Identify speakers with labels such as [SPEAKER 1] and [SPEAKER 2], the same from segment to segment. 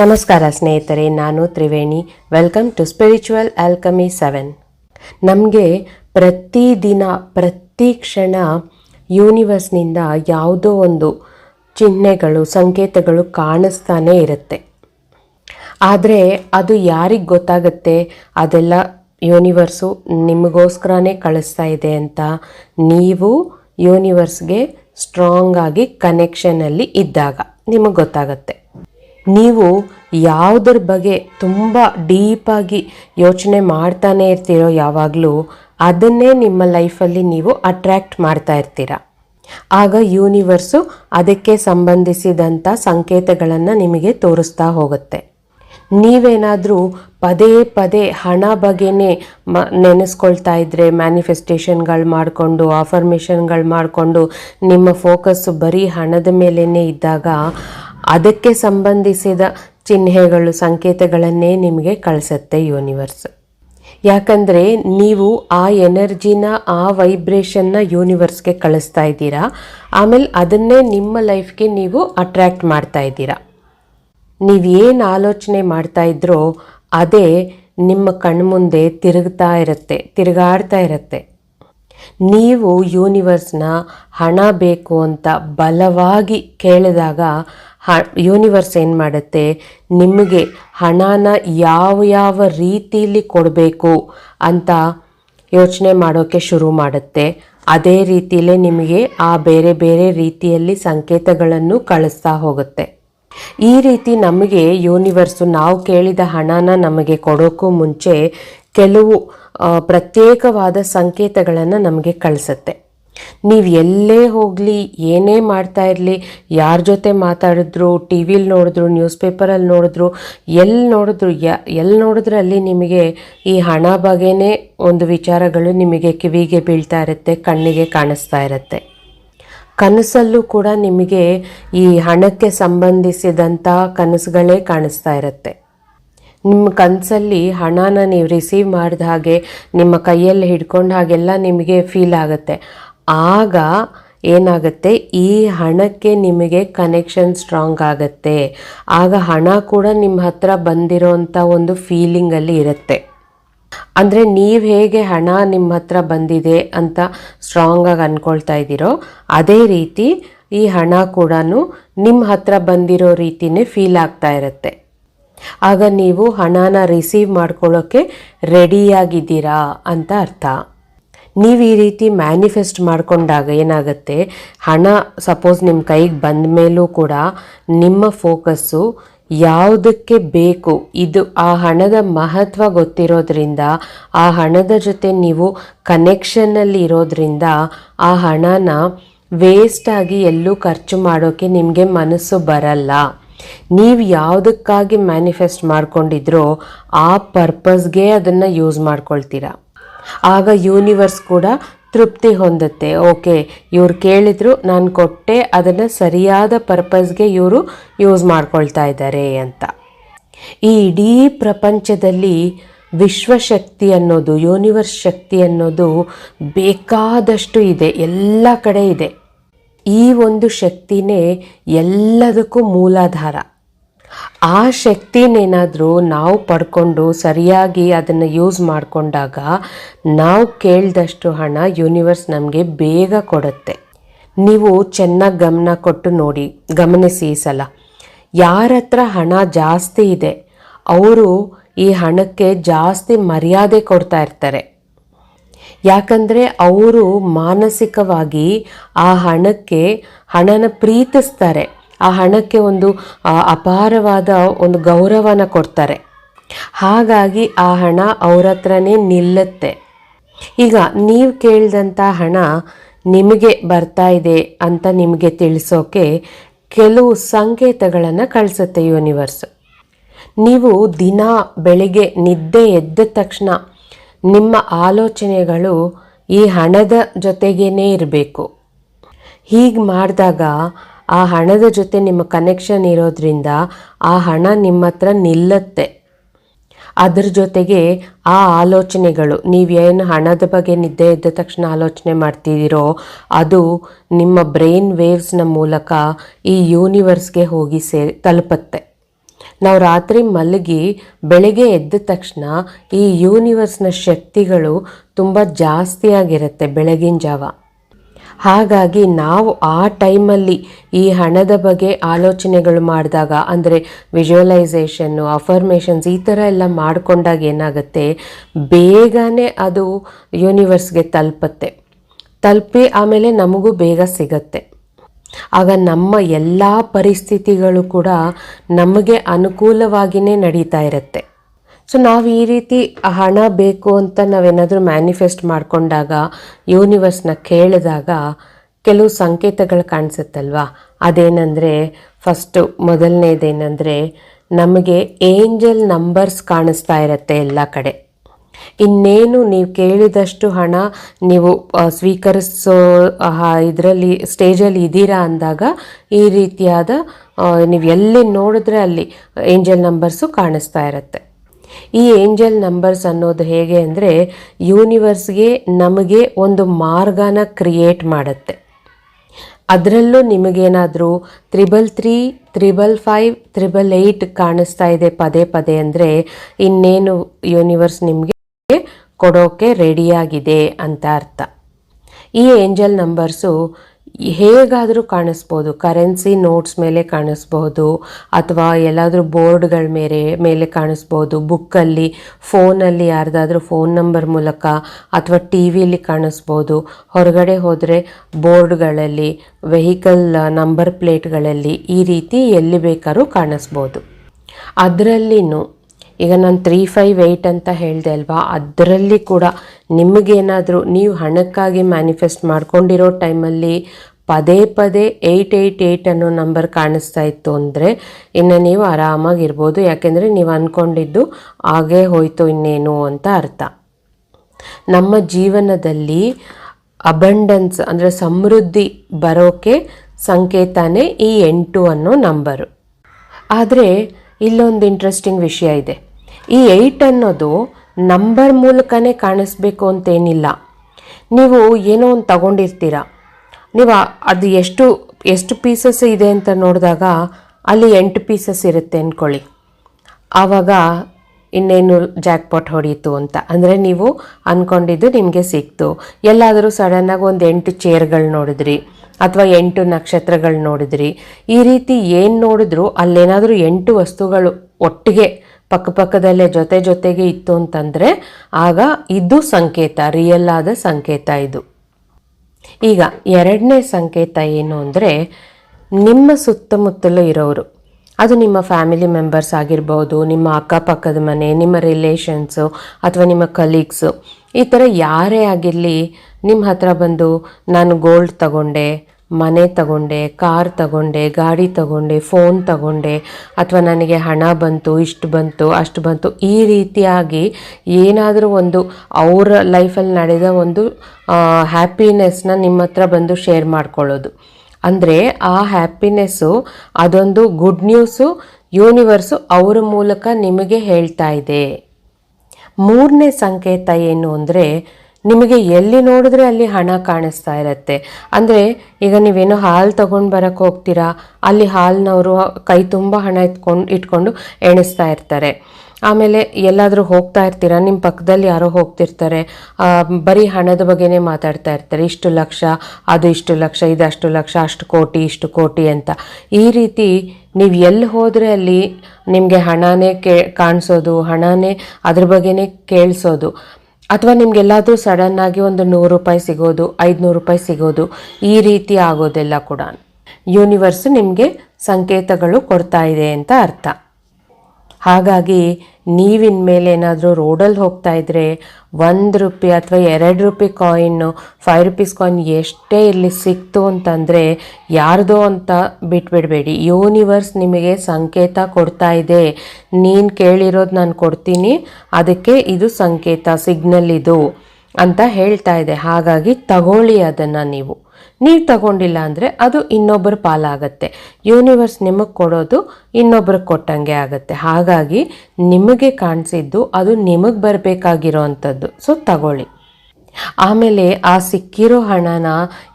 [SPEAKER 1] ನಮಸ್ಕಾರ ಸ್ನೇಹಿತರೆ, ನಾನು Triveni. Welcome to spiritual alchemy seven ನಮಗೆ ಪ್ರತಿದಿನ ಪ್ರತಿ ಕ್ಷಣ ಯೂನಿವರ್ಸ್ನಿಂದ ಯಾವುದೋ ಒಂದು ಚಿಹ್ನೆಗಳು, ಸಂಕೇತಗಳು ಕಾಣಿಸ್ತಾನೇ ಇರುತ್ತೆ. ಆದರೆ ಅದು ಯಾರಿಗೆ ಗೊತ್ತಾಗುತ್ತೆ? ಅದೆಲ್ಲ ಯೂನಿವರ್ಸು ನಿಮಗೋಸ್ಕರನೇ ಕಳಿಸ್ತಾ ಇದೆ ಅಂತ ನೀವು ಯೂನಿವರ್ಸ್ಗೆ ಸ್ಟ್ರಾಂಗ್ ಆಗಿ ಕನೆಕ್ಷನಲ್ಲಿ ಇದ್ದಾಗ ನಿಮಗೆ ಗೊತ್ತಾಗುತ್ತೆ. ನೀವು ಯಾವುದ್ರ ಬಗ್ಗೆ ತುಂಬ ಡೀಪಾಗಿ ಯೋಚನೆ ಮಾಡ್ತಾನೆ ಇರ್ತೀರೋ ಯಾವಾಗಲೂ, ಅದನ್ನೇ ನಿಮ್ಮ ಲೈಫಲ್ಲಿ ನೀವು ಅಟ್ರ್ಯಾಕ್ಟ್ ಮಾಡ್ತಾ ಇರ್ತೀರ. ಆಗ ಯೂನಿವರ್ಸು ಅದಕ್ಕೆ ಸಂಬಂಧಿಸಿದಂಥ ಸಂಕೇತಗಳನ್ನು ನಿಮಗೆ ತೋರಿಸ್ತಾ ಹೋಗುತ್ತೆ. ನೀವೇನಾದರೂ ಪದೇ ಪದೇ ಹಣ ಬಗ್ಗೆನೇ ಮ, ನೆನೆಸ್ಕೊಳ್ತಾ ಇದ್ದರೆ ಮ್ಯಾನಿಫೆಸ್ಟೇಷನ್ಗಳು ಮಾಡಿಕೊಂಡು ಆಫರ್ಮೇಷನ್ಗಳು ಮಾಡಿಕೊಂಡು, ನಿಮ್ಮ ಫೋಕಸ್ಸು ಬರೀ ಹಣದ ಮೇಲೇ ಇದ್ದಾಗ ಅದಕ್ಕೆ ಸಂಬಂಧಿಸಿದ ಚಿಹ್ನೆಗಳು, ಸಂಕೇತಗಳನ್ನೇ ನಿಮಗೆ ಕಳಿಸುತ್ತೆ ಯೂನಿವರ್ಸ್. ಯಾಕಂದರೆ ನೀವು ಆ ಎನರ್ಜಿನ, ಆ ವೈಬ್ರೇಷನ್ನ ಯೂನಿವರ್ಸ್ಗೆ ಕಳಿಸ್ತಾ ಇದ್ದೀರಾ. ಆಮೇಲೆ ಅದನ್ನೇ ನಿಮ್ಮ ಲೈಫ್ಗೆ ನೀವು ಅಟ್ರ್ಯಾಕ್ಟ್ ಮಾಡ್ತಾ ಇದ್ದೀರಾ. ನೀವೇನು ಆಲೋಚನೆ ಮಾಡ್ತಾ ಇದ್ರೋ ಅದೇ ನಿಮ್ಮ ಕಣ್ಮುಂದೆ ತಿರುಗ್ತಾ ಇರುತ್ತೆ, ತಿರುಗಾಡ್ತಾ ಇರುತ್ತೆ. ನೀವು ಯೂನಿವರ್ಸ್ನ ಹಣ ಬೇಕು ಅಂತ ಬಲವಾಗಿ ಕೇಳಿದಾಗ ಹ ಯೂನಿವರ್ಸ್ ಏನು ಮಾಡುತ್ತೆ? ನಿಮಗೆ ಹಣನ ಯಾವ ಯಾವ ರೀತಿಯಲ್ಲಿ ಕೊಡಬೇಕು ಅಂತ ಯೋಚನೆ ಮಾಡೋಕ್ಕೆ ಶುರು ಮಾಡುತ್ತೆ. ಅದೇ ರೀತಿಯಲ್ಲೇ ನಿಮಗೆ ಆ ಬೇರೆ ಬೇರೆ ರೀತಿಯಲ್ಲಿ ಸಂಕೇತಗಳನ್ನು ಕಳಿಸ್ತಾ ಹೋಗುತ್ತೆ. ಈ ರೀತಿ ನಮಗೆ ಯೂನಿವರ್ಸು ನಾವು ಕೇಳಿದ ಹಣನ ನಮಗೆ ಕೊಡೋಕ್ಕೂ ಮುಂಚೆ ಕೆಲವು ಪ್ರತ್ಯೇಕವಾದ ಸಂಕೇತಗಳನ್ನು ನಮಗೆ ಕಳಿಸುತ್ತೆ. ನೀವು ಎಲ್ಲೇ ಹೋಗಲಿ, ಏನೇ ಮಾಡ್ತಾ ಇರಲಿ, ಯಾರ ಜೊತೆ ಮಾತಾಡಿದ್ರು, ಟಿ ವಿಲಿ ನೋಡಿದ್ರು ನ್ಯೂಸ್ ಪೇಪರಲ್ಲಿ ನೋಡಿದ್ರು ಎಲ್ಲಿ ನೋಡಿದ್ರು, ಯ ಎಲ್ಲಿ ನೋಡಿದ್ರೆ ಅಲ್ಲಿ ನಿಮಗೆ ಈ ಹಣ ಬಗೆನೇ ಒಂದು ವಿಚಾರಗಳು ನಿಮಗೆ ಕಿವಿಗೆ ಬೀಳ್ತಾ ಇರುತ್ತೆ, ಕಣ್ಣಿಗೆ ಕಾಣಿಸ್ತಾ ಇರುತ್ತೆ. ಕನಸಲ್ಲೂ ಕೂಡ ನಿಮಗೆ ಈ ಹಣಕ್ಕೆ ಸಂಬಂಧಿಸಿದಂಥ ಕನಸುಗಳೇ ಕಾಣಿಸ್ತಾ ಇರುತ್ತೆ. ನಿಮ್ಮ ಕನಸಲ್ಲಿ ಹಣನ ನೀವು ರಿಸೀವ್ ಮಾಡಿದ ಹಾಗೆ, ನಿಮ್ಮ ಕೈಯಲ್ಲಿ ಹಿಡ್ಕೊಂಡ ಹಾಗೆಲ್ಲ ನಿಮಗೆ ಫೀಲ್ ಆಗುತ್ತೆ. ಆಗ ಏನಾಗುತ್ತೆ? ಈ ಹಣಕ್ಕೆ ನಿಮಗೆ ಕನೆಕ್ಷನ್ ಸ್ಟ್ರಾಂಗ್ ಆಗುತ್ತೆ. ಆಗ ಹಣ ಕೂಡ ನಿಮ್ಮ ಹತ್ರ ಬಂದಿರೋಂಥ ಒಂದು ಫೀಲಿಂಗಲ್ಲಿ ಇರುತ್ತೆ. ಅಂದರೆ ನೀವು ಹೇಗೆ ಹಣ ನಿಮ್ಮ ಹತ್ರ ಬಂದಿದೆ ಅಂತ ಸ್ಟ್ರಾಂಗಾಗಿ ಅಂದ್ಕೊಳ್ತಾ ಇದ್ದೀರೋ, ಅದೇ ರೀತಿ ಈ ಹಣ ಕೂಡ ನಿಮ್ಮ ಹತ್ರ ಬಂದಿರೋ ರೀತಿನೇ ಫೀಲ್ ಆಗ್ತಾ ಇರುತ್ತೆ. ಆಗ ನೀವು ಹಣನ ರಿಸೀವ್ ಮಾಡ್ಕೊಳ್ಳೋಕ್ಕೆ ರೆಡಿಯಾಗಿದ್ದೀರಾ ಅಂತ ಅರ್ಥ. ನೀವು ಈ ರೀತಿ ಮ್ಯಾನಿಫೆಸ್ಟ್ ಮಾಡಿಕೊಂಡಾಗ ಏನಾಗುತ್ತೆ? ಹಣ ಸಪೋಸ್ ನಿಮ್ಮ ಕೈಗೆ ಬಂದ ಮೇಲೂ ಕೂಡ ನಿಮ್ಮ ಫೋಕಸ್ಸು ಯಾವುದಕ್ಕೆ ಬೇಕು? ಇದು ಆ ಹಣದ ಮಹತ್ವ ಗೊತ್ತಿರೋದ್ರಿಂದ, ಆ ಹಣದ ಜೊತೆ ನೀವು ಕನೆಕ್ಷನ್ನಲ್ಲಿ ಇರೋದ್ರಿಂದ ಆ ಹಣನ ವೇಸ್ಟಾಗಿ ಎಲ್ಲೂ ಖರ್ಚು ಮಾಡೋಕ್ಕೆ ನಿಮಗೆ ಮನಸ್ಸು ಬರಲ್ಲ. ನೀವು ಯಾವುದಕ್ಕಾಗಿ ಮ್ಯಾನಿಫೆಸ್ಟ್ ಮಾಡ್ಕೊಂಡಿದ್ರೋ ಆ ಪರ್ಪಸ್ಗೆ ಅದನ್ನು ಯೂಸ್ ಮಾಡ್ಕೊಳ್ತೀರಾ. ಆಗ ಯೂನಿವರ್ಸ್ ಕೂಡ ತೃಪ್ತಿ ಹೊಂದುತ್ತೆ. ಓಕೆ ಇವ್ರು ಕೇಳಿದ್ರು, ನಾನು ಕೊಟ್ಟೆ, ಅದನ್ನು ಸರಿಯಾದ ಪರ್ಪಸ್ಗೆ ಇವರು ಯೂಸ್ ಮಾಡ್ಕೊಳ್ತಾ ಇದ್ದಾರೆ ಅಂತ. ಈ ಇಡೀ ಪ್ರಪಂಚದಲ್ಲಿ ವಿಶ್ವಶಕ್ತಿ ಅನ್ನೋದು ಯೂನಿವರ್ಸ್ ಶಕ್ತಿ ಅನ್ನೋದು ಬೇಕಾದಷ್ಟು ಇದೆ, ಎಲ್ಲ ಕಡೆ ಇದೆ. ಈ ಒಂದು ಶಕ್ತಿನೇ ಎಲ್ಲದಕ್ಕೂ ಮೂಲಾಧಾರ. ಆ ಶಕ್ತಿನೇನಾದರೂ ನಾವು ಪಡ್ಕೊಂಡು ಸರಿಯಾಗಿ ಅದನ್ನು ಯೂಸ್ ಮಾಡಿಕೊಂಡಾಗ ನಾವು ಕೇಳಿದಷ್ಟು ಹಣ ಯೂನಿವರ್ಸ್ ನಮಗೆ ಬೇಗ ಕೊಡುತ್ತೆ. ನೀವು ಚೆನ್ನಾಗಿ ಗಮನ ಕೊಟ್ಟು ನೋಡಿ, ಗಮನಿಸಿ ಈ ಸಲ. ಯಾರ ಹತ್ರ ಹಣ ಜಾಸ್ತಿ ಇದೆ, ಅವರು ಈ ಹಣಕ್ಕೆ ಜಾಸ್ತಿ ಮರ್ಯಾದೆ ಕೊಡ್ತಾ ಇರ್ತಾರೆ. ಯಾಕಂದರೆ ಅವರು ಮಾನಸಿಕವಾಗಿ ಆ ಹಣಕ್ಕೆ ಹಣನ ಪ್ರೀತಿಸ್ತಾರೆ. ಆ ಹಣಕ್ಕೆ ಒಂದು ಅಪಾರವಾದ ಒಂದು ಗೌರವನ ಕೊಡ್ತಾರೆ. ಹಾಗಾಗಿ ಆ ಹಣ ಅವ್ರ ಹತ್ರನೇ ನಿಲ್ಲುತ್ತೆ. ಈಗ ನೀವು ಕೇಳಿದಂಥ ಹಣ ನಿಮಗೆ ಬರ್ತಾ ಇದೆ ಅಂತ ನಿಮಗೆ ತಿಳಿಸೋಕೆ ಕೆಲವು ಸಂಕೇತಗಳನ್ನು ಕಳಿಸುತ್ತೆ ಯೂನಿವರ್ಸ್. ನೀವು ದಿನ ಬೆಳಿಗ್ಗೆ ನಿದ್ದೆ ಎದ್ದ ತಕ್ಷಣ ನಿಮ್ಮ ಆಲೋಚನೆಗಳು ಈ ಹಣದ ಜೊತೆಗೇನೆ ಇರಬೇಕು. ಹೀಗೆ ಮಾಡಿದಾಗ ಆ ಹಣದ ಜೊತೆ ನಿಮ್ಮ ಕನೆಕ್ಷನ್ ಇರೋದ್ರಿಂದ ಆ ಹಣ ನಿಮ್ಮ ಹತ್ರ ನಿಲ್ಲತ್ತೆ. ಅದ್ರ ಜೊತೆಗೆ ಆ ಆಲೋಚನೆಗಳು, ನೀವೇನು ಹಣದ ಬಗ್ಗೆ ನಿದ್ದೆ ಎದ್ದ ತಕ್ಷಣ ಆಲೋಚನೆ ಮಾಡ್ತಿದ್ದೀರೋ, ಅದು ನಿಮ್ಮ ಬ್ರೈನ್ ವೇವ್ಸ್ನ ಮೂಲಕ ಈ ಯೂನಿವರ್ಸ್ಗೆ ಹೋಗಿ ಸೇ, ತಲುಪತ್ತೆ. ನಾವು ರಾತ್ರಿ ಮಲಗಿ ಬೆಳಗ್ಗೆ ಎದ್ದ ತಕ್ಷಣ ಈ ಯೂನಿವರ್ಸ್ನ ಶಕ್ತಿಗಳು ತುಂಬ ಜಾಸ್ತಿಯಾಗಿರುತ್ತೆ ಬೆಳಗಿನ ಜಾವ. ಹಾಗಾಗಿ ನಾವು ಆ ಟೈಮಲ್ಲಿ ಈ ಹಣದ ಬಗ್ಗೆ ಆಲೋಚನೆಗಳು ಮಾಡಿದಾಗ, ಅಂದರೆ ವಿಜುವಲೈಸೇಷನ್ನು ಅಫರ್ಮೇಷನ್ಸ್ ಈ ಥರ ಎಲ್ಲ ಮಾಡಿಕೊಂಡಾಗ ಏನಾಗುತ್ತೆ? ಬೇಗನೆ ಅದು ಯೂನಿವರ್ಸ್ಗೆ ತಲುಪತ್ತೆ. ತಲುಪಿ ಆಮೇಲೆ ನಮಗೂ ಬೇಗ ಸಿಗತ್ತೆ. ಆಗ ನಮ್ಮ ಎಲ್ಲ ಪರಿಸ್ಥಿತಿಗಳು ಕೂಡ ನಮಗೆ ಅನುಕೂಲವಾಗಿಯೇ ನಡೀತಾ ಇರುತ್ತೆ. ಸೊ ನಾವು ಈ ರೀತಿ ಹಣ ಬೇಕು ಅಂತ ನಾವೇನಾದರೂ ಮ್ಯಾನಿಫೆಸ್ಟ್ ಮಾಡಿಕೊಂಡಾಗ ಯೂನಿವರ್ಸ್ನ ಕೇಳಿದಾಗ ಕೆಲವು ಸಂಕೇತಗಳು ಕಾಣಿಸುತ್ತಲ್ವಾ? ಅದೇನೆಂದರೆ ಫಸ್ಟು ಮೊದಲನೇದೇನೆಂದರೆ, ನಮಗೆ ಏಂಜಲ್ ನಂಬರ್ಸ್ ಕಾಣಿಸ್ತಾ ಇರುತ್ತೆ ಎಲ್ಲ ಕಡೆ. ಇನ್ನೇನು ನೀವು ಕೇಳಿದಷ್ಟು ಹಣ ನೀವು ಸ್ವೀಕರಿಸೋ ಇದರಲ್ಲಿ, ಸ್ಟೇಜಲ್ಲಿ ಇದ್ದೀರಾ ಅಂದಾಗ, ಈ ರೀತಿಯಾದ ನೀವು ಎಲ್ಲಿ ನೋಡಿದ್ರೆ ಅಲ್ಲಿ ಏಂಜಲ್ ನಂಬರ್ಸು ಕಾಣಿಸ್ತಾ ಇರುತ್ತೆ. ಈ ಏಂಜಲ್ ನಂಬರ್ಸ್ ಅನ್ನೋದು ಹೇಗೆ ಅಂದರೆ ಯೂನಿವರ್ಸ್ಗೆ ನಮಗೆ ಒಂದು ಮಾರ್ಗನ ಕ್ರಿಯೇಟ್ ಮಾಡುತ್ತೆ. ಅದರಲ್ಲೂ ನಿಮಗೇನಾದರೂ triple three, triple five, triple eight ಕಾಣಿಸ್ತಾ ಇದೆ ಪದೇ ಪದೇ ಅಂದರೆ ಇನ್ನೇನು ಯೂನಿವರ್ಸ್ ನಿಮಗೆ ಕೊಡೋಕೆ ರೆಡಿಯಾಗಿದೆ ಅಂತ ಅರ್ಥ. ಈ ಏಂಜಲ್ ನಂಬರ್ಸು ಹೇಗಾದರೂ ಕಾಣಿಸ್ಬೋದು, ಕರೆನ್ಸಿ ನೋಟ್ಸ್ ಮೇಲೆ ಕಾಣಿಸ್ಬೋದು, ಅಥವಾ ಎಲ್ಲಾದರೂ ಬೋರ್ಡ್ಗಳ ಮೇಲೆ ಮೇಲೆ ಕಾಣಿಸ್ಬೋದು, ಬುಕ್ಕಲ್ಲಿ, ಫೋನಲ್ಲಿ ಯಾರ್ದಾದ್ರೂ ಫೋನ್ ನಂಬರ್ ಮೂಲಕ ಅಥವಾ ಟಿ ವಿಲಿ ಕಾಣಿಸ್ಬೋದು. ಹೊರಗಡೆ ಹೋದರೆ ಬೋರ್ಡ್ಗಳಲ್ಲಿ, ವೆಹಿಕಲ್ ನಂಬರ್ ಪ್ಲೇಟ್ಗಳಲ್ಲಿ ಈ ರೀತಿ ಎಲ್ಲಿ ಬೇಕಾದ್ರೂ ಕಾಣಿಸ್ಬೋದು. ಅದರಲ್ಲಿನೂ ಈಗ ನಾನು ತ್ರೀ ಫೈವ್ ಏಯ್ಟ್ ಅಂತ ಹೇಳಿದೆ ಅಲ್ವಾ? ಅದರಲ್ಲಿ ಕೂಡ ನಿಮಗೇನಾದರೂ ನೀವು ಹಣಕ್ಕಾಗಿ ಮ್ಯಾನಿಫೆಸ್ಟ್ ಮಾಡ್ಕೊಂಡಿರೋ ಟೈಮಲ್ಲಿ ಪದೇ ಪದೇ ಏಯ್ಟ್ ಏಯ್ಟ್ ಏಯ್ಟ್ ಅನ್ನೋ ನಂಬರ್ ಕಾಣಿಸ್ತಾ ಇತ್ತು ಅಂದರೆ ಇನ್ನು ನೀವು ಆರಾಮಾಗಿರ್ಬೋದು. ಯಾಕೆಂದರೆ ನೀವು ಅಂದ್ಕೊಂಡಿದ್ದು ಆಗೇ ಹೋಯಿತು ಇನ್ನೇನು ಅಂತ ಅರ್ಥ. ನಮ್ಮ ಜೀವನದಲ್ಲಿ ಅಬಂಡನ್ಸ್ ಅಂದರೆ ಸಮೃದ್ಧಿ ಬರೋಕೆ ಸಂಕೇತನೇ ಈ ಎಂಟು ಅನ್ನೋ ನಂಬರು ಆದರೆ ಇಲ್ಲೊಂದು ಇಂಟ್ರೆಸ್ಟಿಂಗ್ ವಿಷಯ ಇದೆ. ಈ ಏಯ್ಟ್ ಅನ್ನೋದು ನಂಬರ್ ಮೂಲಕನೇ ಕಾಣಿಸ್ಬೇಕು ಅಂತೇನಿಲ್ಲ. ನೀವು ಏನೋ ಒಂದು ತಗೊಂಡಿರ್ತೀರ. ನೀವು ಅದು ಎಷ್ಟು ಎಷ್ಟು ಪೀಸಸ್ ಇದೆ ಅಂತ ನೋಡಿದಾಗ ಅಲ್ಲಿ ಎಂಟು ಪೀಸಸ್ ಇರುತ್ತೆ ಅಂದ್ಕೊಳ್ಳಿ ಆವಾಗ ಇನ್ನೇನು ಜಾಕ್ಪಾಟ್ ಹೊಡೀತು ಅಂತ. ಅಂದರೆ ನೀವು ಅಂದ್ಕೊಂಡಿದ್ದು ನಿಮಗೆ ಸಿಕ್ತು. ಎಲ್ಲಾದರೂ ಸಡನ್ನಾಗಿ ಒಂದು ಎಂಟು ಚೇರ್ಗಳು ನೋಡಿದ್ರಿ ಅಥವಾ ಎಂಟು ನಕ್ಷತ್ರಗಳು ನೋಡಿದ್ರಿ. ಈ ರೀತಿ ಏನು ನೋಡಿದ್ರು ಅಲ್ಲೇನಾದರೂ ಎಂಟು ವಸ್ತುಗಳು ಒಟ್ಟಿಗೆ ಪಕ್ಕಪಕ್ಕದಲ್ಲೇ ಜೊತೆ ಜೊತೆಗೆ ಇತ್ತು ಅಂತಂದರೆ ಆಗ ಇದು ಸಂಕೇತ ರಿಯಲ್ ಆದ ಸಂಕೇತ ಇದು. ಈಗ ಎರಡನೇ ಸಂಕೇತ ಏನು ಅಂದರೆ ನಿಮ್ಮ ಸುತ್ತಮುತ್ತಲೂ ಇರೋರು. ಅದು ನಿಮ್ಮ ಫ್ಯಾಮಿಲಿ ಮೆಂಬರ್ಸ್ ಆಗಿರ್ಬೋದು, ನಿಮ್ಮ ಅಕ್ಕಪಕ್ಕದ ಮನೆ, ನಿಮ್ಮ ರಿಲೇಷನ್ಸು ಅಥವಾ ನಿಮ್ಮ ಕಲೀಗ್ಸು ಈ ಥರ ಯಾರೇ ಆಗಿರಲಿ ನಿಮ್ಮ ಹತ್ರ ಬಂದು ನಾನು ಗೋಲ್ಡ್ ತಗೊಂಡೆ ಮನೆ ತಗೊಂಡೆ, ಕಾರ್ ತಗೊಂಡೆ, ಗಾಡಿ ತಗೊಂಡೆ ಫೋನ್ ತಗೊಂಡೆ, ಅಥವಾ ನನಗೆ ಹಣ ಬಂತು, ಇಷ್ಟು ಬಂತು, ಅಷ್ಟು ಬಂತು, ಈ ರೀತಿಯಾಗಿ ಏನಾದರೂ ಒಂದು ಅವರ ಲೈಫಲ್ಲಿ ನಡೆದ ಒಂದು ಹ್ಯಾಪಿನೆಸ್ನ ನಿಮ್ಮ ಹತ್ರ ಬಂದು ಶೇರ್ ಮಾಡ್ಕೊಳ್ಳೋದು. ಅಂದರೆ ಆ ಹ್ಯಾಪಿನೆಸ್ಸು ಅದೊಂದು ಗುಡ್ ನ್ಯೂಸು ಯೂನಿವರ್ಸು ಅವರ ಮೂಲಕ ನಿಮಗೆ ಹೇಳ್ತಾ ಇದೆ. ಮೂರನೇ ಸಂಕೇತ ಏನು ಅಂದರೆ ನಿಮಗೆ ಎಲ್ಲಿ ನೋಡಿದ್ರೆ ಅಲ್ಲಿ ಹಣ ಕಾಣಿಸ್ತಾ ಇರುತ್ತೆ. ಅಂದರೆ ಈಗ ನೀವೇನೋ ಹಾಲು ತೊಗೊಂಡು ಬರೋಕ್ಕೆ ಹೋಗ್ತೀರಾ, ಅಲ್ಲಿ ಹಾಲಿನವರು ಕೈ ತುಂಬ ಹಣ ಇಟ್ಕೊಂಡು ಇಟ್ಕೊಂಡು ಎಣಿಸ್ತಾ ಇರ್ತಾರೆ. ಆಮೇಲೆ ಎಲ್ಲಾದರೂ ಹೋಗ್ತಾ ಇರ್ತೀರಾ ನಿಮ್ಮ ಪಕ್ಕದಲ್ಲಿ ಯಾರೋ ಹೋಗ್ತಿರ್ತಾರೆ ಬರೀ ಹಣದ ಬಗ್ಗೆನೇ ಮಾತಾಡ್ತಾ ಇರ್ತಾರೆ, ಇಷ್ಟು ಲಕ್ಷ, ಅದು ಇಷ್ಟು ಲಕ್ಷ, ಇದು ಅಷ್ಟು ಲಕ್ಷ, ಅಷ್ಟು ಕೋಟಿ, ಇಷ್ಟು ಕೋಟಿ ಅಂತ. ಈ ರೀತಿ ನೀವು ಎಲ್ಲಿ ಹೋದರೆ ಅಲ್ಲಿ ನಿಮಗೆ ಹಣನೇ ಕೇ, ಕಾಣಿಸೋದು, ಹಣನೇ ಅದ್ರ ಬಗ್ಗೆನೇ ಕೇಳಿಸೋದು. ಅಥವಾ ನಿಮ್ಗೆಲ್ಲಾದರೂ ಸಡನ್ನಾಗಿ ಒಂದು ನೂರು ರೂಪಾಯಿ ಸಿಗೋದು, ಐದುನೂರು ರೂಪಾಯಿ ಸಿಗೋದು, ಈ ರೀತಿ ಆಗೋದೆಲ್ಲ ಕೂಡ ಯೂನಿವರ್ಸ್ ನಿಮಗೆ ಸಂಕೇತಗಳು ಕೊಡ್ತಾ ಇದೆ ಅಂತ ಅರ್ಥ. ಹಾಗಾಗಿ ನೀವಿನ್ಮೇಲೆ ಏನಾದರೂ ರೋಡಲ್ಲಿ ಹೋಗ್ತಾ ಇದ್ರೆ ಒಂದು ರೂಪಾಯಿ ಅಥವಾ ಎರಡು ರೂಪಾಯಿ ಕಾಯಿನ್ನು ಫೈವ್ ರುಪೀಸ್ ಕಾಯಿನ್ ಎಷ್ಟೇ ಇಲ್ಲಿ ಸಿಕ್ತು ಅಂತಂದರೆ ಯಾರ್ದೋ ಅಂತ ಬಿಟ್ಬಿಡಬೇಡಿ. ಯೂನಿವರ್ಸ್ ನಿಮಗೆ ಸಂಕೇತ ಕೊಡ್ತಾ ಇದೆ. ನೀನು ಕೇಳಿರೋದು ನಾನು ಕೊಡ್ತೀನಿ. ಅದಕ್ಕೆ ಇದು ಸಂಕೇತ ಸಿಗ್ನಲ್ ಇದು ಅಂತ ಹೇಳ್ತಾ ಇದೆ. ಹಾಗಾಗಿ ತಗೊಳ್ಳಿ ಅದನ್ನು ನೀವು. ನೀವು ತಗೊಂಡಿಲ್ಲ ಅಂದರೆ ಅದು ಇನ್ನೊಬ್ಬರ ಪಾಲಾಗತ್ತೆ. ಯೂನಿವರ್ಸ್ ನಿಮಗೆ ಕೊಡೋದು ಇನ್ನೊಬ್ರಿಗೆ ಕೊಟ್ಟಂಗೆ ಆಗುತ್ತೆ. ಹಾಗಾಗಿ ನಿಮಗೆ ಕಾಣಿಸಿದ್ದು ಅದು ನಿಮಗೆ ಬರಬೇಕಾಗಿರೋ ಅಂಥದ್ದು ಸೊ ತಗೊಳ್ಳಿ. ಆಮೇಲೆ ಆ ಸಿಕ್ಕಿರೋ ಹಣನ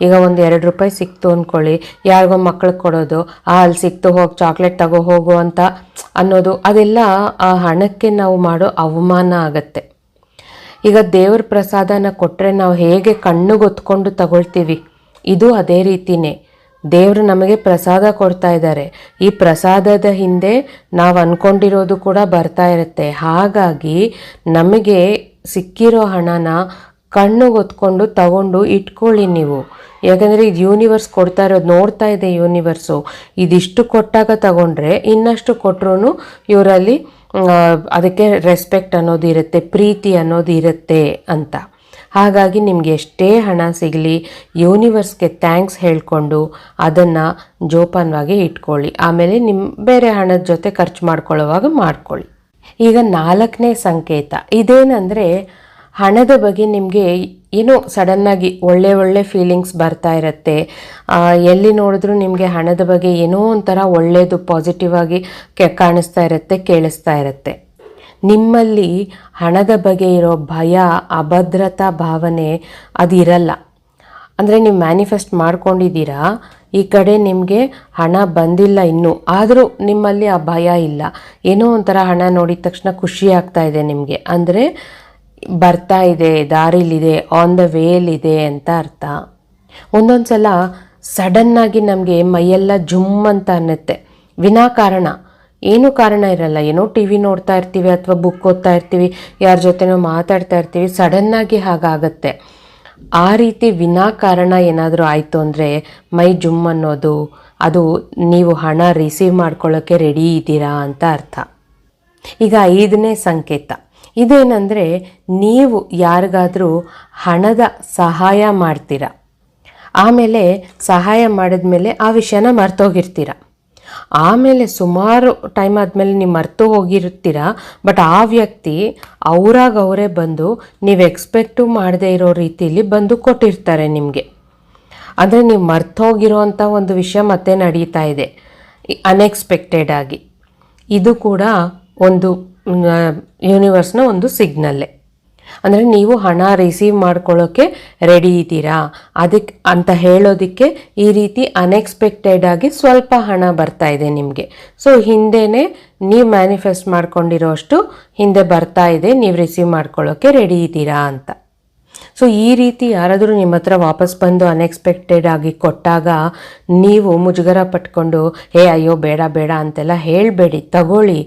[SPEAKER 1] ಈಗ ಒಂದು ಎರಡು ರೂಪಾಯಿ ಸಿಕ್ತು ಅಂದ್ಕೊಳ್ಳಿ ಯಾರಿಗೋ ಮಕ್ಳಿಗೆ ಕೊಡೋದು, ಆ, ಅಲ್ಲಿ ಸಿಕ್ತು, ಹೋಗಿ ಚಾಕ್ಲೇಟ್ ತಗೋ, ಹೋಗು ಅಂತ ಅನ್ನೋದು, ಅದೆಲ್ಲ ಆ ಹಣಕ್ಕೆ ನಾವು ಮಾಡೋ ಅವಮಾನ ಆಗತ್ತೆ. ಈಗ ದೇವ್ರ ಪ್ರಸಾದನ ಕೊಟ್ಟರೆ ನಾವು ಹೇಗೆ ಕಣ್ಣುಗೊತ್ಕೊಂಡು ತಗೊಳ್ತೀವಿ? ಇದು ಅದೇ ರೀತಿನೇ. ದೇವರು ನಮಗೆ ಪ್ರಸಾದ ಕೊಡ್ತಾ ಇದ್ದಾರೆ. ಈ ಪ್ರಸಾದದ ಹಿಂದೆ ನಾವು ಅಂದ್ಕೊಂಡಿರೋದು ಕೂಡ ಬರ್ತಾ ಇರುತ್ತೆ. ಹಾಗಾಗಿ ನಮಗೆ ಸಿಕ್ಕಿರೋ ಹಣನ ಕಣ್ಣು ಒತ್ಕೊಂಡು ತಗೊಂಡು ಇಟ್ಕೊಳ್ಳಿ ನೀವು. ಯಾಕಂದರೆ ಇದು ಯೂನಿವರ್ಸ್ ಕೊಡ್ತಾ ಇರೋದು ನೋಡ್ತಾ ಇದೆ ಯೂನಿವರ್ಸು ಇದಿಷ್ಟು ಕೊಟ್ಟಾಗ ತಗೊಂಡ್ರೆ ಇನ್ನಷ್ಟು ಕೊಟ್ಟರು ಇವರಲ್ಲಿ ಅದಕ್ಕೆ ರೆಸ್ಪೆಕ್ಟ್ ಅನ್ನೋದು ಇರುತ್ತೆ, ಪ್ರೀತಿ ಅನ್ನೋದು ಇರುತ್ತೆ ಅಂತ. ಹಾಗಾಗಿ ನಿಮಗೆ ಎಷ್ಟೇ ಹಣ ಸಿಗಲಿ ಯೂನಿವರ್ಸ್ಗೆ ಥ್ಯಾಂಕ್ಸ್ ಹೇಳಿಕೊಂಡು ಅದನ್ನು ಜೋಪಾನವಾಗಿ ಇಟ್ಕೊಳ್ಳಿ. ಆಮೇಲೆ ನಿಮ್ಮ ಬೇರೆ ಹಣದ ಜೊತೆ ಖರ್ಚು ಮಾಡ್ಕೊಳ್ಳೋವಾಗ ಮಾಡ್ಕೊಳ್ಳಿ. ಈಗ ನಾಲ್ಕನೇ ಸಂಕೇತ. ಇದೇನಂದರೆ ಹಣದ ಬಗ್ಗೆ ನಿಮಗೆ ಏನೋ ಸಡನ್ನಾಗಿ ಒಳ್ಳೆ ಒಳ್ಳೆ ಫೀಲಿಂಗ್ಸ್ ಬರ್ತಾ ಇರುತ್ತೆ. ಎಲ್ಲಿ ನೋಡಿದ್ರೂ ನಿಮಗೆ ಹಣದ ಬಗ್ಗೆ ಏನೋ ಒಂಥರ ಒಳ್ಳೆಯದು ಪಾಸಿಟಿವ್ ಆಗಿ ಕಾಣಿಸ್ತಾ ಇರುತ್ತೆ, ಕೇಳಿಸ್ತಾ ಇರುತ್ತೆ. ನಿಮ್ಮಲ್ಲಿ ಹಣದ ಬಗ್ಗೆ ಇರೋ ಭಯ, ಅಭದ್ರತಾ ಭಾವನೆ ಅದಿರಲ್ಲ. ಅಂದರೆ ನೀವು ಮ್ಯಾನಿಫೆಸ್ಟ್ ಮಾಡ್ಕೊಂಡಿದ್ದೀರಾ, ಈ ಕಡೆ ನಿಮಗೆ ಹಣ ಬಂದಿಲ್ಲ ಇನ್ನೂ, ಆದರೂ ನಿಮ್ಮಲ್ಲಿ ಆ ಭಯ ಇಲ್ಲ. ಏನೋ ಒಂಥರ ಹಣ ನೋಡಿದ ತಕ್ಷಣ ಖುಷಿ ಆಗ್ತಾ ಇದೆ ನಿಮಗೆ. ಅಂದರೆ ಬರ್ತಾ ಇದೆ, ದಾರಿಲಿದೆ ಆನ್ ದ ವೇಲಿದೆ ಅಂತ ಅರ್ಥ. ಒಂದೊಂದು ಸಲ ಸಡನ್ನಾಗಿ ನಮಗೆ ಮೈಯೆಲ್ಲ ಜುಮ್ ಅಂತ ಅನ್ನತ್ತೆ. ವಿನಾಕಾರಣ. ಏನೂ ಕಾರಣ ಇರಲ್ಲ. ಏನೋ ಟಿ ವಿ ನೋಡ್ತಾ ಇರ್ತೀವಿ ಅಥವಾ ಬುಕ್ ಓದ್ತಾ ಇರ್ತೀವಿ, ಯಾರ ಜೊತೆನೋ ಮಾತಾಡ್ತಾ ಇರ್ತೀವಿ ಸಡನ್ನಾಗಿ ಹಾಗಾಗತ್ತೆ. ಆ ರೀತಿ ವಿನಾಕಾರಣ ಏನಾದರೂ ಆಯಿತು ಅಂದರೆ ಮೈ ಜುಮ್ ಅನ್ನೋದು, ಅದು ನೀವು ಹಣ ರಿಸೀವ್ ಮಾಡ್ಕೊಳ್ಳೋಕ್ಕೆ ರೆಡಿ ಇದ್ದೀರಾ ಅಂತ ಅರ್ಥ. ಈಗ ಐದನೇ ಸಂಕೇತ. ಇದೇನೆಂದರೆ ನೀವು ಯಾರಿಗಾದರೂ ಹಣದ ಸಹಾಯ ಮಾಡ್ತೀರಾ. ಆಮೇಲೆ ಸಹಾಯ ಮಾಡಿದ್ಮೇಲೆ ಆ ವಿಷಯನ ಮರ್ತೋಗಿರ್ತೀರ. ಆಮೇಲೆ ಸುಮಾರು ಟೈಮ್ ಆದಮೇಲೆ ನೀವು ಮರ್ತು ಹೋಗಿರ್ತೀರ ಬಟ್ ಆ ವ್ಯಕ್ತಿ ಅವರಾಗ ಅವರೇ ಬಂದು ನೀವು ಎಕ್ಸ್ಪೆಕ್ಟು ಮಾಡದೇ ಇರೋ ರೀತಿಯಲ್ಲಿ ಬಂದು ಕೊಟ್ಟಿರ್ತಾರೆ ನಿಮಗೆ. ಅಂದರೆ ನೀವು ಮರ್ತೋಗಿರೋ ಅಂಥ ಒಂದು ವಿಷಯ ಮತ್ತೆ ನಡೀತಾ ಇದೆ ಅನ್ಎಕ್ಸ್ಪೆಕ್ಟೆಡ್ ಆಗಿ. ಇದು ಕೂಡ ಒಂದು ಯೂನಿವರ್ಸ್ನ ಒಂದು ಸಿಗ್ನಲ್ಲೇ ಅಂದರೆ ನೀವು ಹಣ ರಿಸೀವ್ ಮಾಡ್ಕೊಳ್ಳೋಕ್ಕೆ ರೆಡಿ ಇದ್ದೀರಾ? ಅದಕ್ಕೆ ಅಂತ ಹೇಳೋದಕ್ಕೆ ಈ ರೀತಿ ಅನ್ಎಕ್ಸ್ಪೆಕ್ಟೆಡ್ ಆಗಿ ಸ್ವಲ್ಪ ಹಣ ಬರ್ತಾ ಇದೆ ನಿಮಗೆ. ಸೊ ಹಿಂದೆನೇ ನೀವು ಮ್ಯಾನಿಫೆಸ್ಟ್ ಮಾಡ್ಕೊಂಡಿರೋ ಅಷ್ಟು ಹಿಂದೆ ಬರ್ತಾ ಇದೆ, ನೀವು ರಿಸೀವ್ ಮಾಡ್ಕೊಳ್ಳೋಕ್ಕೆ ರೆಡಿ ಇದ್ದೀರಾ ಅಂತ. ಸೊ ಈ ರೀತಿ ಯಾರಾದರೂ ನಿಮ್ಮ ಹತ್ರ ವಾಪಸ್ ಬಂದು ಅನ್ಎಕ್ಸ್ಪೆಕ್ಟೆಡ್ ಆಗಿ ಕೊಟ್ಟಾಗ ನೀವು ಮುಜುಗರ ಪಟ್ಕೊಂಡು, ಹೇ, ಅಯ್ಯೋ, ಬೇಡ ಬೇಡ ಅಂತೆಲ್ಲ ಹೇಳಬೇಡಿ, ತಗೊಳ್ಳಿ.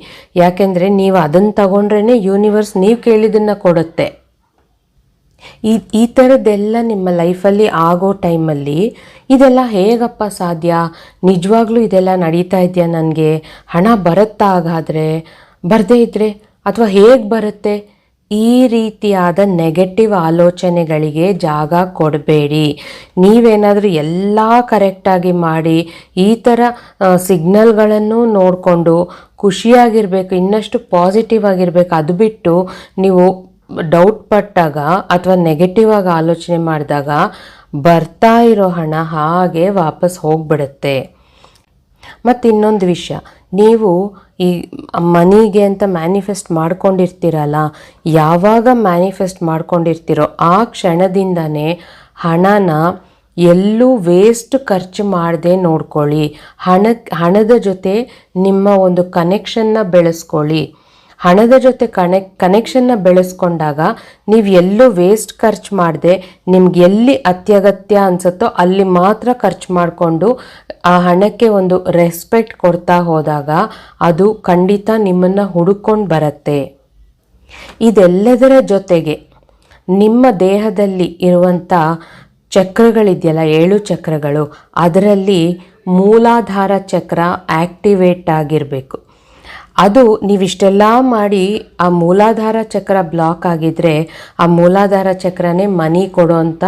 [SPEAKER 1] ಯಾಕೆಂದರೆ ನೀವು ಅದನ್ನು ತಗೊಂಡ್ರೇ ಯೂನಿವರ್ಸ್ ನೀವು ಕೇಳಿದ್ದನ್ನು ಕೊಡುತ್ತೆ. ಈ ಈ ಥರದ್ದೆಲ್ಲ ನಿಮ್ಮ ಲೈಫಲ್ಲಿ ಆಗೋ ಟೈಮಲ್ಲಿ ಇದೆಲ್ಲ ಹೇಗಪ್ಪ ಸಾಧ್ಯ? ನಿಜವಾಗ್ಲೂ ಇದೆಲ್ಲ ನಡೀತಾ ಇದೆಯಾ ನನಗೆ? ಹಣ ಬರುತ್ತಾ ಹಾಗಾದರೆ? ಬರದೇ ಇದ್ದರೆ ಅಥವಾ ಹೇಗೆ ಬರುತ್ತೆ? ಈ ರೀತಿಯಾದ ನೆಗೆಟಿವ್ ಆಲೋಚನೆಗಳಿಗೆ ಜಾಗ ಕೊಡಬೇಡಿ. ನೀವೇನಾದರೂ ಎಲ್ಲ ಕರೆಕ್ಟಾಗಿ ಮಾಡಿ, ಈ ಥರ ಸಿಗ್ನಲ್ಗಳನ್ನು ನೋಡಿಕೊಂಡು ಖುಷಿಯಾಗಿರಬೇಕು, ಇನ್ನಷ್ಟು ಪಾಸಿಟಿವ್ ಆಗಿರಬೇಕು ಅದು ಬಿಟ್ಟು ನೀವು ಡೌಟ್ ಪಟ್ಟಾಗ ಅಥವಾ ನೆಗೆಟಿವ್ ಆಗಿ ಆಲೋಚನೆ ಮಾಡಿದಾಗ ಬರ್ತಾ ಇರೋ ಹಣ ಹಾಗೆ ವಾಪಸ್ ಹೋಗ್ಬಿಡುತ್ತೆ. ಮತ್ತು ಇನ್ನೊಂದು ವಿಷಯ, ನೀವು ಈ ಮನಿಗೆ ಅಂತ ಮ್ಯಾನಿಫೆಸ್ಟ್ ಮಾಡ್ಕೊಂಡಿರ್ತೀರಲ್ಲ, ಯಾವಾಗ ಮ್ಯಾನಿಫೆಸ್ಟ್ ಮಾಡ್ಕೊಂಡಿರ್ತೀರೋ ಆ ಕ್ಷಣದಿಂದನೇ ಹಣನ ಎಲ್ಲೂ ವೇಸ್ಟ್ ಖರ್ಚು ಮಾಡದೆ ನೋಡ್ಕೊಳ್ಳಿ. ಹಣ, ಹಣದ ಜೊತೆ ನಿಮ್ಮ ಒಂದು ಕನೆಕ್ಷನ್ನ ಬೆಳೆಸ್ಕೊಳ್ಳಿ. ಹಣದ ಜೊತೆ ಕನೆಕ್ ಕನೆಕ್ಷನ್ನ ಬೆಳೆಸ್ಕೊಂಡಾಗ ನೀವು ಎಲ್ಲೂ ವೇಸ್ಟ್ ಖರ್ಚು ಮಾಡದೆ, ನಿಮ್ಗೆ ಎಲ್ಲಿ ಅತ್ಯಗತ್ಯ ಅನ್ಸುತ್ತೋ ಅಲ್ಲಿ ಮಾತ್ರ ಖರ್ಚು ಮಾಡಿಕೊಂಡು ಆ ಹಣಕ್ಕೆ ಒಂದು ರೆಸ್ಪೆಕ್ಟ್ ಕೊಡ್ತಾ ಹೋದಾಗ ಅದು ಖಂಡಿತ ನಿಮ್ಮನ್ನು ಹುಡುಕೊಂಡು ಬರುತ್ತೆ. ಇದೆಲ್ಲದರ ಜೊತೆಗೆ ನಿಮ್ಮ ದೇಹದಲ್ಲಿ ಇರುವಂಥ ಚಕ್ರಗಳಿದೆಯಲ್ಲ, ಏಳು ಚಕ್ರಗಳು, ಅದರಲ್ಲಿ ಮೂಲಾಧಾರ ಚಕ್ರ ಆಕ್ಟಿವೇಟ್ ಆಗಿರಬೇಕು. ಅದು ನೀವಿಷ್ಟೆಲ್ಲ ಮಾಡಿ ಆ ಮೂಲಾಧಾರ ಚಕ್ರ ಬ್ಲಾಕ್ ಆಗಿದ್ರೆ ಆ ಮೂಲಾಧಾರ ಚಕ್ರನೇ ಮನಿ ಕೊಡೋಂಥ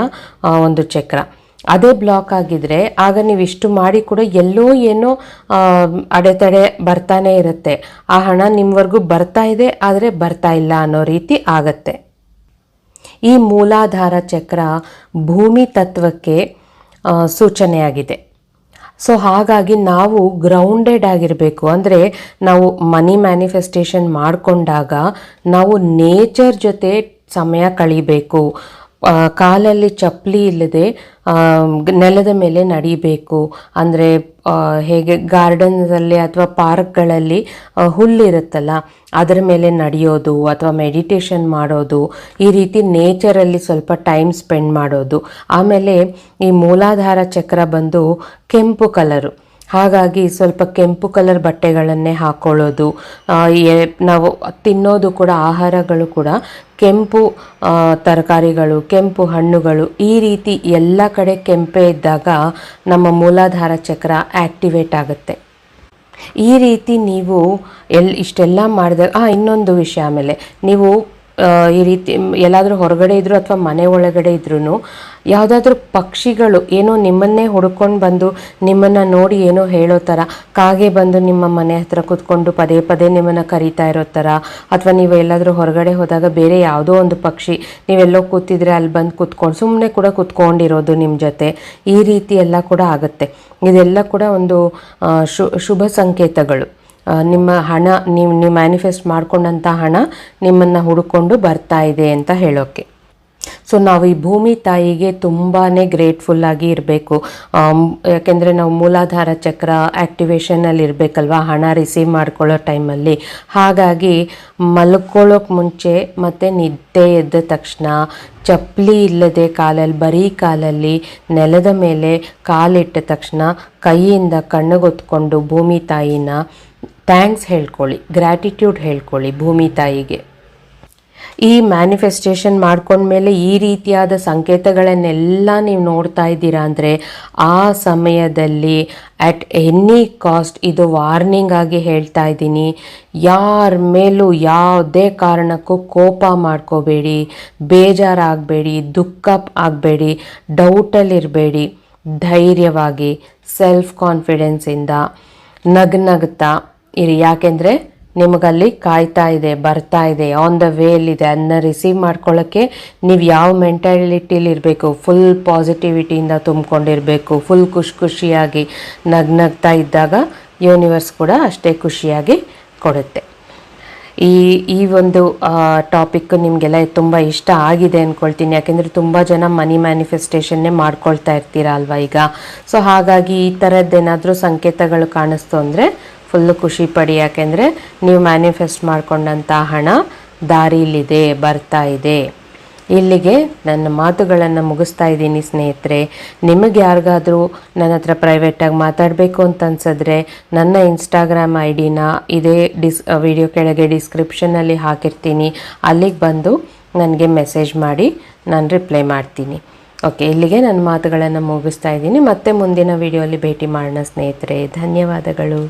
[SPEAKER 1] ಆ, ಒಂದು ಚಕ್ರ. ಅದೇ ಬ್ಲಾಕ್ ಆಗಿದ್ರೆ ಆಗ ನೀವು ಇಷ್ಟು ಮಾಡಿ ಕೂಡ ಎಲ್ಲೋ ಏನೋ ಅಡೆತಡೆ ಬರ್ತಾನೆ ಇರುತ್ತೆ. ಆ ಹಣ ನಿಮ್ಮವರೆಗೂ ಬರ್ತಾ ಇದೆ ಆದರೆ ಬರ್ತಾ ಇಲ್ಲ ಅನ್ನೋ ರೀತಿ ಆಗತ್ತೆ. ಈ ಮೂಲಾಧಾರ ಚಕ್ರ ಭೂಮಿ ತತ್ವಕ್ಕೆ ಸೂಚನೆಯಾಗಿದೆ. ಸೊ ಹಾಗಾಗಿ ನಾವು ಗ್ರೌಂಡೆಡ್ ಆಗಿರಬೇಕು. ಅಂದರೆ ನಾವು ಮನಿ ಮ್ಯಾನಿಫೆಸ್ಟೇಷನ್ ಮಾಡಿಕೊಂಡಾಗ ನಾವು ನೇಚರ್ ಜೊತೆ ಸಮಯ ಕಳಿಬೇಕು. ಕಾಲಲ್ಲಿ ಚಪ್ಪಲಿ ಇಲ್ಲದೆ ನೆಲದ ಮೇಲೆ ನಡಿಬೇಕು. ಅಂದರೆ ಹೇಗೆ ಗಾರ್ಡನ್ಸಲ್ಲಿ ಅಥವಾ ಪಾರ್ಕ್ಗಳಲ್ಲಿ ಹುಲ್ಲಿರುತ್ತಲ್ಲ, ಅದರ ಮೇಲೆ ನಡೆಯೋದು ಅಥವಾ ಮೆಡಿಟೇಷನ್ ಮಾಡೋದು, ಈ ರೀತಿ ನೇಚರಲ್ಲಿ ಸ್ವಲ್ಪ ಟೈಮ್ ಸ್ಪೆಂಡ್ ಮಾಡೋದು. ಆಮೇಲೆ ಈ ಮೂಲಾಧಾರ ಚಕ್ರ ಬಂದು ಕೆಂಪು ಕಲರು. ಹಾಗಾಗಿ ಸ್ವಲ್ಪ ಕೆಂಪು ಕಲರ್ ಬಟ್ಟೆಗಳನ್ನೇ ಹಾಕೊಳ್ಳೋದು. ನಾವು ತಿನ್ನೋದು ಕೂಡ, ಆಹಾರಗಳು ಕೂಡ ಕೆಂಪು ತರಕಾರಿಗಳು, ಕೆಂಪು ಹಣ್ಣುಗಳು, ಈ ರೀತಿ ಎಲ್ಲ ಕಡೆ ಕೆಂಪೇ ಇದ್ದಾಗ ನಮ್ಮ ಮೂಲಾಧಾರ ಚಕ್ರ ಆ್ಯಕ್ಟಿವೇಟ್ ಆಗುತ್ತೆ. ಈ ರೀತಿ ನೀವು ಎಲ್, ಇಷ್ಟೆಲ್ಲ ಮಾಡಿದಾಗ, ಆ, ಇನ್ನೊಂದು ವಿಷಯ ಆಮೇಲೆ, ನೀವು ಈ ರೀತಿ ಎಲ್ಲಾದರೂ ಹೊರಗಡೆ ಇದ್ರು ಅಥವಾ ಮನೆ ಒಳಗಡೆ ಇದ್ರೂ ಯಾವುದಾದ್ರೂ ಪಕ್ಷಿಗಳು ಏನೋ ನಿಮ್ಮನ್ನೇ ಹುಡ್ಕೊಂಡು ಬಂದು ನಿಮ್ಮನ್ನು ನೋಡಿ ಏನೋ ಹೇಳೋ ಥರ ಕಾಗೆ ಬಂದು ನಿಮ್ಮ ಮನೆ ಹತ್ರ ಕೂತ್ಕೊಂಡು ಪದೇ ಪದೇ ನಿಮ್ಮನ್ನು ಕರೀತಾ ಇರೋ ಥರ ಅಥವಾ ನೀವು ಎಲ್ಲಾದರೂ ಹೊರಗಡೆ ಹೋದಾಗ ಬೇರೆ ಯಾವುದೋ ಒಂದು ಪಕ್ಷಿ ನೀವೆಲ್ಲೋ ಕೂತಿದ್ರೆ ಅಲ್ಲಿ ಬಂದು ಕೂತ್ಕೊಂಡು ಸುಮ್ಮನೆ ಕೂಡ ಕೂತ್ಕೊಂಡಿರೋದು ನಿಮ್ಮ ಜೊತೆ, ಈ ರೀತಿ ಎಲ್ಲ ಕೂಡ ಆಗುತ್ತೆ. ಇದೆಲ್ಲ ಕೂಡ ಒಂದು ಶುಭ ಸಂಕೇತಗಳು. ನಿಮ್ಮ ಹಣ, ನೀವು ನೀವು ಮ್ಯಾನಿಫೆಸ್ಟ್ ಮಾಡಿಕೊಂಡಂಥ ಹಣ ನಿಮ್ಮನ್ನು ಹುಡುಕೊಂಡು ಬರ್ತಾ ಇದೆ ಅಂತ ಹೇಳೋಕ್ಕೆ ಸೊ ನಾವು ಈ ಭೂಮಿ ತಾಯಿಗೆ ತುಂಬಾ ಗ್ರೇಟ್ಫುಲ್ ಆಗಿ ಇರಬೇಕು. ಯಾಕೆಂದರೆ ನಾವು ಮೂಲಾಧಾರ ಚಕ್ರ ಆ್ಯಕ್ಟಿವೇಶನಲ್ಲಿ ಇರಬೇಕಲ್ವ? ಹಣ ರಿಸೀವ್ ಮಾಡ್ಕೊಳ್ಳೋ ಟೈಮಲ್ಲಿ ಹಾಗಾಗಿ ಮಲ್ಕೊಳ್ಳೋಕೆ ಮುಂಚೆ ಮತ್ತು ನಿದ್ದೆ ಎದ್ದ ತಕ್ಷಣ ಚಪ್ಪಲಿ ಇಲ್ಲದೆ ಕಾಲಲ್ಲಿ ಬರೀ ಕಾಲಲ್ಲಿ ನೆಲದ ಮೇಲೆ ಕಾಲಿಟ್ಟ ತಕ್ಷಣ ಕೈಯಿಂದ ಕಣ್ಣುಗೊತ್ಕೊಂಡು ಭೂಮಿ ತಾಯಿನ ಥ್ಯಾಂಕ್ಸ್ ಹೇಳ್ಕೊಳ್ಳಿ ಗ್ರ್ಯಾಟಿಟ್ಯೂಡ್ ಹೇಳ್ಕೊಳ್ಳಿ ಭೂಮಿ ತಾಯಿಗೆ. ಈ ಮ್ಯಾನಿಫೆಸ್ಟೇಷನ್ ಮಾಡ್ಕೊಂಡ್ಮೇಲೆ ಈ ರೀತಿಯಾದ ಸಂಕೇತಗಳನ್ನೆಲ್ಲ ನೀವು ನೋಡ್ತಾ ಇದ್ದೀರಾ ಅಂದರೆ ಆ ಸಮಯದಲ್ಲಿ ಅಟ್ ಎನಿ ಕಾಸ್ಟ್ ಇದು ವಾರ್ನಿಂಗ್ ಆಗಿ ಹೇಳ್ತಾ ಇದ್ದೀನಿ. ಯಾರ ಮೇಲೂ ಯಾವುದೇ ಕಾರಣಕ್ಕೂ ಕೋಪ ಮಾಡ್ಕೋಬೇಡಿ, ಬೇಜಾರಾಗಬೇಡಿ, ದುಃಖ ಆಗಬೇಡಿ ಡೌಟಲ್ಲಿರಬೇಡಿ ಧೈರ್ಯವಾಗಿ ಸೆಲ್ಫ್ ಕಾನ್ಫಿಡೆನ್ಸಿಂದ ನಗ್ನಗ್ತಾ ಇರಿ, ಯಾಕೆಂದರೆ ನಿಮಗಲ್ಲಿ ಕಾಯ್ತಾ ಇದೆ, ಬರ್ತಾ ಇದೆ ಆನ್ ದ ವೇಲಿದೆ ಅದನ್ನ ರಿಸೀವ್ ಮಾಡ್ಕೊಳ್ಳೋಕ್ಕೆ ನೀವು ಯಾವ ಮೆಂಟಾಲಿಟಿಲಿ ಇರಬೇಕು ಫುಲ್ ಪಾಸಿಟಿವಿಟಿಯಿಂದ ತುಂಬಿಕೊಂಡಿರಬೇಕು ಫುಲ್ ಖುಷಿ ಖುಷಿಯಾಗಿ ನಗ್ನಗ್ತಾ ಇದ್ದಾಗ ಯೂನಿವರ್ಸ್ ಕೂಡ ಅಷ್ಟೇ ಖುಷಿಯಾಗಿ ಕೊಡುತ್ತೆ. ಈ ಈ ಒಂದು ಟಾಪಿಕ್ ನಿಮಗೆಲ್ಲ ತುಂಬ ಇಷ್ಟ ಆಗಿದೆ ಅಂದ್ಕೊಳ್ತೀನಿ ಯಾಕೆಂದರೆ ತುಂಬ ಜನ ಮನಿ ಮ್ಯಾನಿಫೆಸ್ಟೇಷನ್ನೇ ಮಾಡ್ಕೊಳ್ತಾ ಇರ್ತೀರ ಅಲ್ವಾ ಈಗ? ಸೊ ಹಾಗಾಗಿ ಈ ಥರದ್ದೇನಾದರೂ ಸಂಕೇತಗಳು ಕಾಣಿಸ್ತು ಅಂದರೆ ಫುಲ್ಲು ಖುಷಿ ಪಡಿ, ಯಾಕೆಂದರೆ ನೀವು ಮ್ಯಾನಿಫೆಸ್ಟ್ ಮಾಡಿಕೊಂಡಂಥ ಹಣ ದಾರಿಲಿದೆ ಬರ್ತಾ ಇದೆ. ಇಲ್ಲಿಗೆ ನನ್ನ ಮಾತುಗಳನ್ನು ಮುಗಿಸ್ತಾ ಇದ್ದೀನಿ ಸ್ನೇಹಿತರೆ. ನಿಮಗೆ ಯಾರಿಗಾದರೂ ನನ್ನ ಹತ್ರ ಪ್ರೈವೇಟಾಗಿ ಮಾತಾಡಬೇಕು ಅಂತ ಅನ್ಸಿದ್ರೆ ನನ್ನ ಇನ್ಸ್ಟಾಗ್ರಾಮ್ ಐ ಡಿನ ಇದೇ ಡಿಸ್ ವಿಡಿಯೋ ಕೆಳಗೆ ಡಿಸ್ಕ್ರಿಪ್ಷನಲ್ಲಿ ಹಾಕಿರ್ತೀನಿ. ಅಲ್ಲಿಗೆ ಬಂದು ನನಗೆ ಮೆಸೇಜ್ ಮಾಡಿ ನಾನು ರಿಪ್ಲೈ ಮಾಡ್ತೀನಿ. ಓಕೆ ಇಲ್ಲಿಗೆ ನನ್ನ ಮಾತುಗಳನ್ನು ಮುಗಿಸ್ತಾ ಇದ್ದೀನಿ. ಮತ್ತೆ ಮುಂದಿನ ವಿಡಿಯೋಲಿ ಭೇಟಿ ಮಾಡೋಣ ಸ್ನೇಹಿತರೆ. ಧನ್ಯವಾದಗಳು.